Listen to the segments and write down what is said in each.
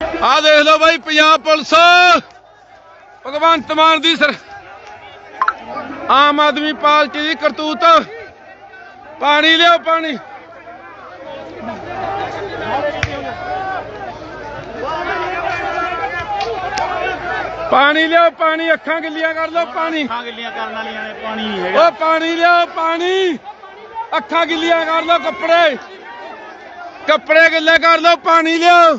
ਆ ਦੇਖ ਲਓ ਬਾਈ ਪੰਜਾਬ ਪੁਲਿਸ। ਭਗਵੰਤ ਮਾਨ ਦੀ ਸਰ ਆਮ ਆਦਮੀ ਪਾਰਟੀ ਦੀ ਕਰਤੂਤ। ਪਾਣੀ ਲਿਓ ਪਾਣੀ। ਪਾਣੀ ਲਿਓ ਪਾਣੀ ਅੱਖਾਂ ਗਿੱਲੀਆਂ ਕਰ ਲਓ ਪਾਣੀ। ਅੱਖਾਂ ਗਿੱਲੀਆਂ ਕਰਨ ਵਾਲੀਆਂ ਨੇ ਪਾਣੀ ਨਹੀਂ ਹੈਗਾ। ਓ ਪਾਣੀ ਲਿਓ ਪਾਣੀ। ਅੱਖਾਂ ਗਿੱਲੀਆਂ ਕਰ ਲਓ ਕੱਪੜੇ। ਕੱਪੜੇ ਗਿੱਲੇ ਕਰ ਲਓ ਪਾਣੀ ਲਿਓ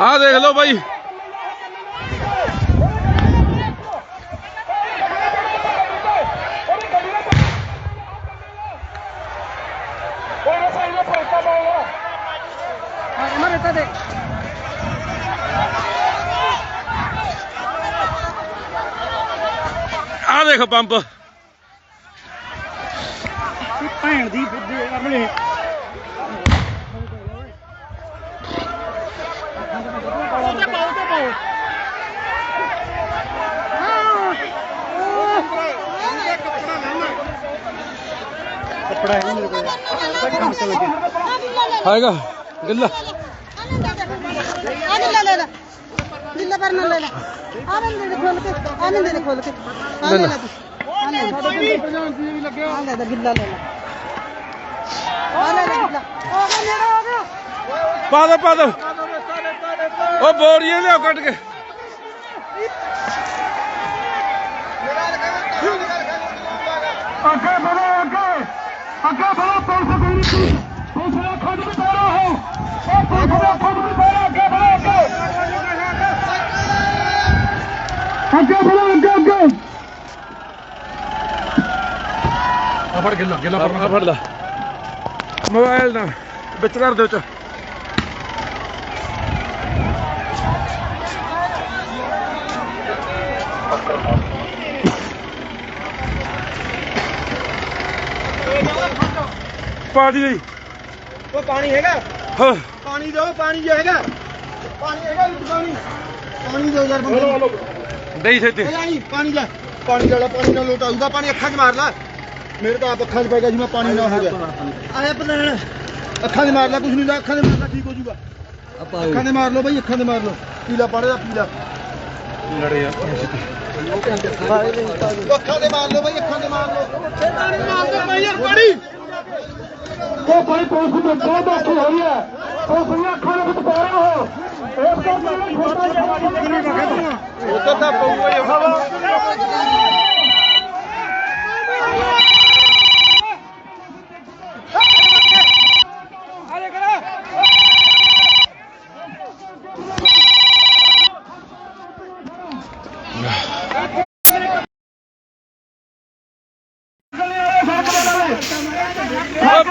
ਆ ਦੇਖ ਲਓ ਬਾਈ। ਆ ਦੇਖ ਪੰਪ। ਭੈਣ ਦੀ ਬੁੱਧੀ ਅਮਲੇ। ਕੱਪੜਾ ਹੈ ਮੇਰੇ ਕੋਲ। ਆਏਗਾ ਗਿੱਲਾ। ਆ ਲੈ ਲੈ ਲੈ ਲੀਲਾ ਪਰ ਨਾ ਲੈ ਲੈ। ਆ ਲੈ ਦੇ ਖੋਲ ਕੇ ਆ ਲੈ ਦੇ ਖੋਲ ਕੇ। ਆ ਲੈ ਲੈ ਆ ਲੈ ਆ ਲੈ ਗਿੱਲਾ ਲੈ ਲੈ। ਆ ਲੈ ਗਿੱਲਾ। ਆ ਗਿਆ ਨੇੜਾ ਆ ਗਿਆ। ਪਾ ਦੋ ਪਾ ਦੋ। ਉਹ ਬੋਰੀਏ ਲਿਓ ਕੱਢ ਕੇ। ਅੱਗੇ ਵਧੋ ਅੱਗੇ। ਅੱਗੇ ਵਧੋ ਪੁਲਿਸ ਗਈ ਸੀ ਪੁਲਿਸ ਦਾ ਖੁਦ ਵੀ ਪੈਰਾ ਹੋ। ਉਹ ਪੁਲਿਸ ਦਾ ਖੁਦ ਵੀ ਪੈਰਾ ਅੱਗੇ ਵਧੋ ਅੱਗੇ। ਅੱਗੇ ਵਧੋ ਅੱਗੇ ਅੱਗੇ। ਫੜ ਗਿੱਲਾ ਗਿੱਲਾ ਆ ਫੜ ਲੈ। ਮੋਬਾਈਲ ਨਾ ਵਿੱਚ ਕਰ ਦਿਓ ਚ ਪਾ ਦੀ ਉਹ ਪਾਣੀ ਹੈਗਾ। ਹਾਂ। ਪਾਣੀ ਦਿਓ ਪਾਣੀ ਜੋ ਹੈਗਾ। ਪਾਣੀ ਹੈਗਾ ਵਿੱਚ ਪਾਣੀ। ਪਾਣੀ ਦਿਓ ਯਾਰ ਬੰਦੇ ਦੇਈ ਛੇਤੀ ਨਹੀਂ ਪਾਣੀ ਲੈ। ਪਾਣੀ ਵਾਲਾ ਪਾਣੀ ਨਾਲ ਲੋਟ ਆਊਗਾ ਪਾਣੀ ਅੱਖਾਂ 'ਚ ਮਾਰ ਲੈ। ਮੇਰੇ ਤਾਂ ਆਪ ਅੱਖਾਂ 'ਚ ਪੈ ਗਿਆ ਜਿਵੇਂ ਪਾਣੀ ਨਾ ਹੋ ਗਿਆ। ਆਇਆ ਪਲੈਣ ਅੱਖਾਂ 'ਚ ਮਾਰ ਲੈ ਕੁਝ ਨਹੀਂ ਲੈ ਅੱਖਾਂ 'ਚ ਮਾਰ ਲੈ ਠੀਕ ਹੋ ਜਾਊਗਾ। ਅੱਖਾਂ 'ਚ ਮਾਰ ਲਓ ਬਈ ਅੱਖਾਂ 'ਚ ਮਾਰ ਲਓ। ਪੀਲਾ ਪਾੜੇ ਦਾ ਪੀਲਾ। ਲੜੇ ਆ। ਅੱਖਾਂ 'ਤੇ ਮਾਰ ਲਓ ਬਈ ਅੱਖਾਂ 'ਤੇ ਮਾਰ ਲਓ। ਮਾਰ ਦੇ ਬਈ ਯਾਰ ਪਾਣੀ। ਉਹ ਭਾਈ ਪੁਲਿਸ ਨੂੰ ਬਹੁਤ ਔਖੀ ਹੋ ਰਹੀ ਹੈ ਉਹ ਭਈਆ ਅੱਖਾਂ ਦੇ ਵਿੱਚ ਪੈ ਰਹਾ ਹੋ ਇਸ ਕਰਕੇ ਛੋਟਾ ਜਿਹਾ ਉਧਰ ਤਾਂ ਪਊਗਾ ਹੀ ਓ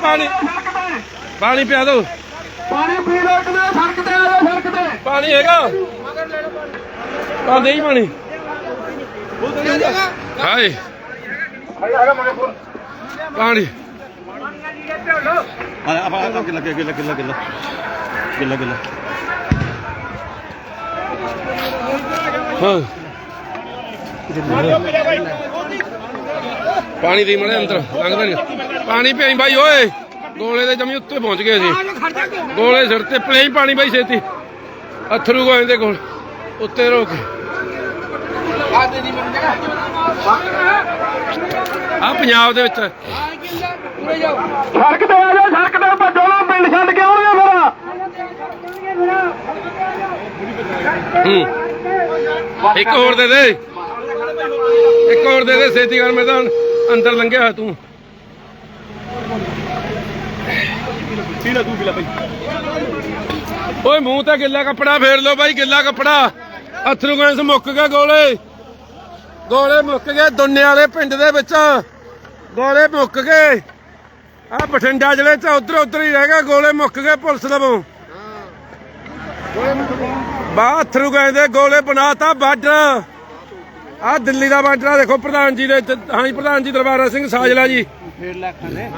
ਪਾਣੀ। ਪਾਣੀ ਪਿਆ ਦੋ। ਪਾਣੀ ਪੀ ਲੋ ਕਿਨੇ ਸੜਕ ਤੇ ਆ ਜਾਓ ਸੜਕ ਤੇ। ਪਾਣੀ ਹੈਗਾ। ਆ ਦੇਈ ਪਾਣੀ। ਹਾਏ। ਪਾਣੀ। ਆ ਆ ਆ ਕਿੱਲਾ ਕਿੱਲਾ ਕਿੱਲਾ ਕਿੱਲਾ ਕਿੱਲਾ ਕਿੱਲਾ ਹਾਂ। ਪਾਣੀ ਦੀ ਮੜੇ ਅੰਦਰ ਲੰਘਦਾ ਨਹੀਂ ਪਾਣੀ ਪਿਆਈ ਬਾਈ ਓਏ। ਗੋਲੇ ਦੇ ਜਮੀ ਉੱਤੇ ਪਹੁੰਚ ਗਏ ਸੀ ਗੋਲੇ ਸਿਰ ਤੇ ਪਲੇ ਹੀ ਪਾਣੀ ਬਾਈ ਛੇਤੀ। ਅਥਰੂ ਗੋਏ ਦੇ ਕੋਲ। ਉੱਤੇ ਰੋਕ ਆ ਪੰਜਾਬ ਦੇ ਵਿੱਚ। ਸੜਕ ਤੇ ਆ ਜਾਓ ਸੜਕ ਤੇ ਭੱਜੋ ਨਾ ਪਿੰਡ ਛੱਡ ਕੇ ਆਉਣਗੇ ਫਿਰ। ਇੱਕ ਹੋਰ ਦੇ ਦੇ। ਇੱਕ ਹੋਰ ਦੇ ਦੇ ਛੇਤੀ ਕਰ ਮੈਂ ਤਾਂ ਅੰਦਰ ਲੰਘਿਆ ਹੋਇਆ ਤੂੰ ਭਾਈ। ਓਏ ਮੂੰਹ ਤੇ ਗਿੱਲਾ ਕੱਪੜਾ ਫੇਰ ਲਓ ਬਾਈ ਗਿੱਲਾ ਕੱਪੜਾ। ਅਥਰੂ ਗੈਸ ਮੁੱਕ ਗਿਆ ਗੋਲੇ। ਗੋਲੇ ਮੁੱਕ ਗਏ ਦੁੰਨੇ ਵਾਲੇ ਪਿੰਡ ਦੇ ਵਿੱਚ। ਗੋਲੇ ਮੁੱਕ ਗਏ। ਆ ਬਠਿੰਡਾ ਜ਼ਿਲ੍ਹੇ ਚ ਉਧਰ ਉਧਰ ਹੀ ਰਹਿ ਗਿਆ ਗੋਲੇ ਮੁੱਕ ਗਏ ਪੁਲਿਸ ਵੱਲੋਂ ਬਾਥਰੂ ਗਏ ਦੇ ਗੋਲੇ ਬਣਾਤਾ ਬਾਰਡਰ। ਆ ਦਿੱਲੀ ਦਾ ਆ ਦੇਖੋ ਪ੍ਰਧਾਨ ਜੀ ਦੇ ਹਾਂਜੀ ਪ੍ਰਧਾਨ ਜੀ ਦਰਬਾਰਾ ਸਿੰਘ ਸਾਜਲਾ ਜੀ।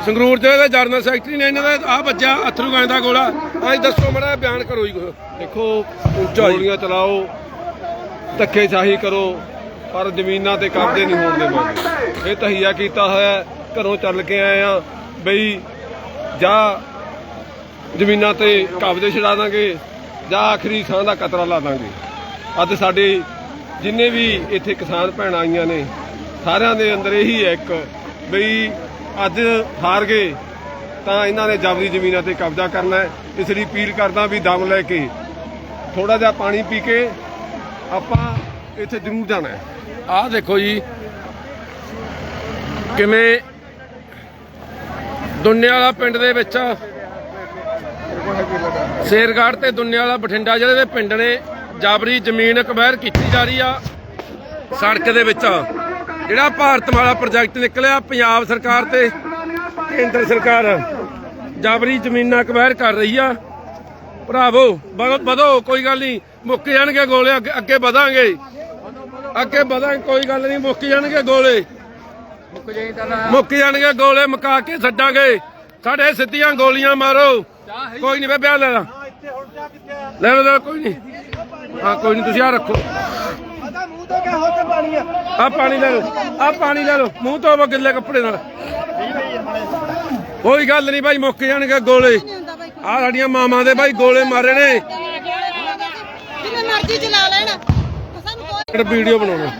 ਸੰਗਰੂਰ ਜ਼ਿਲ੍ਹੇ ਦੇ ਜਰਨਲ ਸੈਕਟਰੀ ਨੇ ਇਹਨਾਂ ਦਾ ਆ ਬੱਜਾ ਅਥਰੂ ਗਏ ਦਾ ਗੋਲਾ। ਅੱਜ ਦੱਸੋ ਮੜਾ ਬਿਆਨ ਕਰੋ ਜੀ। ਦੇਖੋ। ਗੋਲੀਆਂ ਚਲਾਓ ਧੱਕੇਸ਼ਾਹੀ ਕਰੋ ਪਰ ਜ਼ਮੀਨਾਂ ਤੇ ਕਬਜ਼ੇ ਨਹੀਂ ਹੋਣ ਦੇਵਾਂਗੇ ਇਹ ਤਹੀਆ ਕੀਤਾ ਹੋਇਆ ਘਰੋਂ ਚੱਲ ਕੇ ਆਏ ਆ ਬਈ ਜਾਂ ਜ਼ਮੀਨਾਂ ਤੇ ਕਬਜ਼ੇ ਛਡਾ ਦਾਂਗੇ ਜਾਂ ਆਖਰੀ ਥਾਂ ਦਾ ਕਤਰਾ ਲਾ ਦਾਂਗੇ। ਅੱਜ ਸਾਡੇ ਜਿੰਨੇ ਵੀ ਇੱਥੇ ਕਿਸਾਨ ਭੈਣਾਂ ਆਈਆਂ ਨੇ, ਸਾਰਿਆਂ ਦੇ ਅੰਦਰ ਇਹੀ ਹੈ ਇੱਕ ਬਈ ਅੱਜ ਹਾਰ ਗਏ, ਤਾਂ ਇਹਨਾਂ ਨੇ ਜਬਰੀ ਜ਼ਮੀਨਾਂ ਤੇ ਕਬਜ਼ਾ ਕਰਨਾ ਹੈ। ਇਸ ਲਈ ਅਪੀਲ ਕਰਦਾ ਵੀ ਦਮ ਲੈ ਕੇ ਥੋੜਾ ਜਿਹਾ ਪਾਣੀ ਪੀ ਕੇ ਆਪਾਂ ਇੱਥੇ ਜ਼ਰੂਰ ਜਾਣਾ ਹੈ। ਆਹ ਦੇਖੋ ਜੀ, ਕਿਵੇਂ ਦੁੰਨੇ ਵਾਲਾ ਪਿੰਡ ਦੇ ਵਿੱਚ ਸ਼ੇਰਗੜ੍ਹ ਤੇ ਦੁੰਨੇ ਵਾਲਾ ਬਠਿੰਡਾ ਜ਼ਿਲ੍ਹੇ ਦੇ ਪਿੰਡ ਨੇ ਜਾਬਰੀ ਜ਼ਮੀਨ ਅਕਵਾਇਰ ਕੀਤੀ ਜਾ ਰਹੀ ਆ। ਸੜਕ ਦੇ ਵਿੱਚ। ਜਿਹੜਾ ਭਾਰਤਮਾਲਾ ਪ੍ਰੋਜੈਕਟ ਨਿਕਲਿਆ, ਪੰਜਾਬ ਸਰਕਾਰ ਤੇ ਕੇਂਦਰ ਸਰਕਾਰ ਜਾਬਰੀ ਜ਼ਮੀਨਾਂ ਅਕਵਾਇਰ ਕਰ ਰਹੀ ਆ। ਭਰਾਵੋ, ਵਧੋ- ਕੋਈ ਗੱਲ ਨਹੀਂ। ਮੁੱਕ ਜਾਣਗੇ ਗੋਲੇ, ਅੱਗੇ- ਵਧਾਂਗੇ। ਅੱਗੇ ਵਧਾਂਗੇ ਕੋਈ ਗੱਲ ਨਹੀਂ, ਮੁੱਕ ਜਾਣਗੇ ਗੋਲੇ। ਮੁੱਕ ਜਾਣਗੇ ਗੋਲੇ, ਮੁਕਾ ਕੇ ਛੱਡਾਂਗੇ। ਸਾਡੇ ਸਿੱਧੀਆਂ ਗੋਲੀਆਂ ਮਾਰੋ। ਕੋਈ ਨਹੀਂ ਬੇਬੇ ਆਹ ਲੈ ਲੈ ਲੈ ਕੋਈ ਨਹੀਂ। ਹਾਂ ਕੋਈ ਨਹੀਂ ਤੁਸੀਂ ਆ ਰੱਖੋ। ਮੂੰਹ ਤੋਂ ਕਿਆ ਹੋ ਤੇ ਪਾਣੀ ਆ? ਆ ਪਾਣੀ ਲੈ ਲਓ ਆ ਪਾਣੀ ਲੈ ਲਓ ਮੂੰਹ ਤੋਂ ਗਿੱਲੇ ਕੱਪੜੇ ਨਾਲ। ਕੋਈ ਗੱਲ ਨਹੀਂ ਭਾਈ ਮੁੱਕ ਜਾਣਗੇ ਗੋਲੇ। ਆ ਸਾਡੀਆਂ ਮਾਵਾਂ ਦੇ ਭਾਈ ਗੋਲੇ ਮਾਰੇ ਨੇ। ਜਿਵੇਂ ਮਰਜ਼ੀ ਚਲਾ ਲੈਣ। ਸਾਨੂੰ ਕੋਈ ਵੀਡੀਓ ਬਣਾਉਣਾ।